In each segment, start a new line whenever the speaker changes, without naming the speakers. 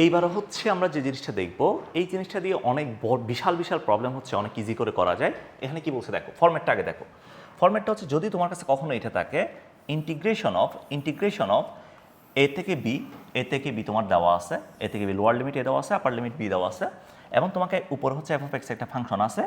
এইবারও হচ্ছে আমরা যে জিনিসটা দেখব, এই জিনিসটা দিয়ে অনেক বিশাল বিশাল প্রবলেম হচ্ছে, অনেক ইজি করে করা যায়। এখানে কি বলছে দেখো ফরম্যাটটা আগে দেখো। ফরম্যাটটা হচ্ছে যদি তোমার কাছে কখনো এটা থাকে integration of integration of A থেকে বি এ থেকে বি তোমার দেওয়া আছে এ থেকে বি লোয়ার লিমিট এ দেওয়া আছে আপার লিমিট বি দেওয়া আছে, এবং তোমাকে উপরে হচ্ছে এফ অফ এক্স একটা ফাংশন আছে,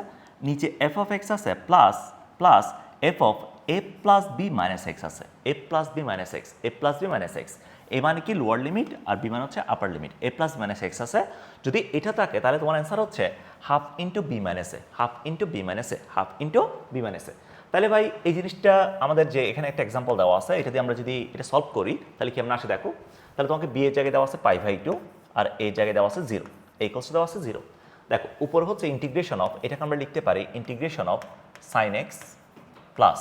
নিচে এফ অফ এক্স আছে plus plus F of A plus B minus X আছে। A plus B minus X A plus B minus X A মানে কি? লোয়ার লিমিট আর বি মানে হচ্ছে upper limit A plus minus X আছে। যদি এটা থাকে, তাহলে তোমার অ্যান্সার হচ্ছে half into B minus A half into B minus A half into B minus A তাহলে ভাই, এই জিনিসটা আমাদের যে এখানে একটা এক্সাম্পল দেওয়া আছে, এটা দিয়ে আমরা যদি এটা সলভ করি, তাহলে কি আমরা আসে, দেখো, তাহলে তোমাকে বি এর জায়গায় দেওয়া আছে পাই ভাই টু আর এর জায়গায় দেওয়া আছে জিরো এই কোর্সে দেওয়া আছে জিরো দেখো, উপর হচ্ছে ইন্টিগ্রেশন অফ এটাকে আমরা লিখতে পারি integration of sine X plus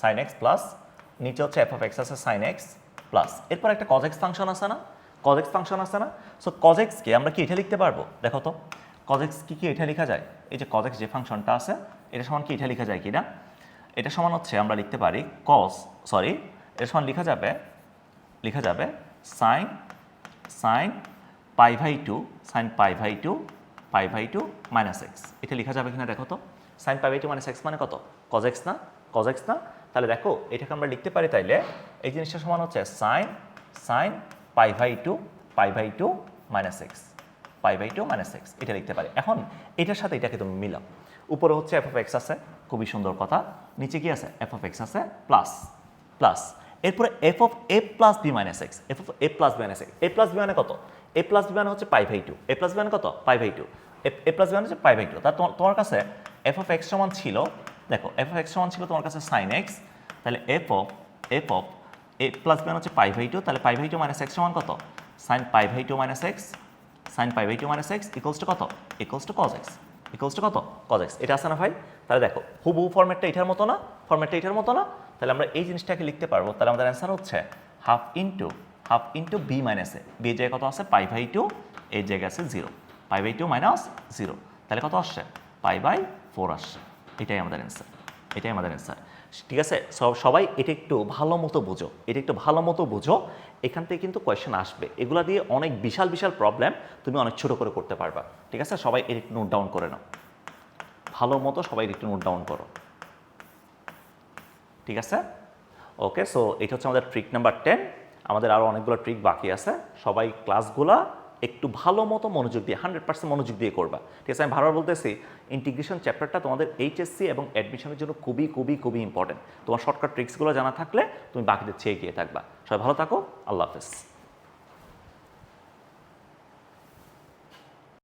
sine X plus নিচে হচ্ছে এফ অফ এক্স আছে সাইন এক্স প্লাস এরপর একটা কজেক্স ফাংশন আছে না? কজেক্স ফাংশন আছে না? সো কজেক্সকে আমরা কি এটা লিখতে পারব? দেখো তো কজেক্স কি কি এটা লেখা যায়? এই যে কজেক্স যে ফাংশনটা আছে, এটা সমান কি এটা লেখা যায় কি না এটা সমান হচ্ছে, আমরা লিখতে পারি কস সরি এটা সমান লেখা যাবে লেখা যাবে sign sine pi by two sign pi by two pi by two minus X এটা লেখা যাবে কিনা দেখো তো? Sign pi by two minus x মানে কত? কজেক্স না? কজেক্স না? তাহলে দেখো, এটাকে আমরা লিখতে পারি তাইলে, এই জিনিসটা সমান হচ্ছে sine sine pi by two pi by two minus X pi by two minus X এটা লিখতে পারি। এখন এটার সাথে এটাকে তুমি মিলাও। উপরে হচ্ছে এফ অফ এক্স আছে, খুবই সুন্দর কথা। নিচে কি আছে? এফ অফ এক্স আছে প্লাস প্লাস এরপরে F of A plus B minus X F of A plus B minus X A plus B মানে কত? এ প্লাস বি মানে হচ্ছে pi by two A plus B মানে কত? পাই by two A plus B মানে হচ্ছে pi by two তা তোমার কাছে এফ অফ এক্স সমান ছিল দেখো এফ অফ এক্স ছিল তোমার কাছে সাইন এক্স তাহলে F of F of A plus B হচ্ছে পাই ভাই টু তাহলে পাই ভাই টু মাইনাস এক্স সমান কত? Sine pi by two minus X sine pi by two minus X equals to কত? Equals to cos X equals to কত? Cos X এটা আছে না ভাই? তাহলে দেখো, হুবহু ফর্মেটটা এটার মতো না ফর্মেটটা এটার মতো না, তাহলে আমরা এই জিনিসটাকে লিখতে পারব। তাহলে আমাদের অ্যান্সার হচ্ছে half into half into B minus B জায়গায় কত আছে? পাই বাই টু এর জায়গায় আছে zero pi by two minus zero তাহলে কত আসছে? পাই বাই ফোর আসছে। এটাই আমাদের অ্যান্সার এটাই আমাদের অ্যান্সার ঠিক আছে? সব, সবাই এটা একটু ভালো মতো বোঝো, এটা একটু ভালো মতো বোঝো, এখান থেকে কিন্তু কোয়েশ্চেন আসবে। এগুলা দিয়ে অনেক বিশাল বিশাল প্রবলেম তুমি অনেক ছোট করে করতে পারবা। ঠিক আছে? সবাই এটা একটু নোট ডাউন করে নাও। ভালো মতো সবাই একটু নোট ডাউন করো। ঠিক আছে? ওকে সো এটা হচ্ছে আমাদের ট্রিক নাম্বার টেন আমাদের আরও অনেকগুলো ট্রিক বাকি আছে। সবাই ক্লাসগুলা একটু ভালো মতো মনোযোগ দিয়ে হান্ড্রেড পার্সেন্ট মনোযোগ দিয়ে করবা। ঠিক আছে, আমি বারবার বলতেছি ইন্টিগ্রেশন চ্যাপ্টারটা তোমাদের এইচএসসি এবং অ্যাডমিশনের জন্য খুবই খুবই খুবই ইম্পর্টেন্ট তোমার শর্টকাট ট্রিক্সগুলো জানা থাকলে তুমি বাকিদের চেয়ে গিয়ে থাকবা। সবাই ভালো থাকো, আল্লাহ হাফেজ।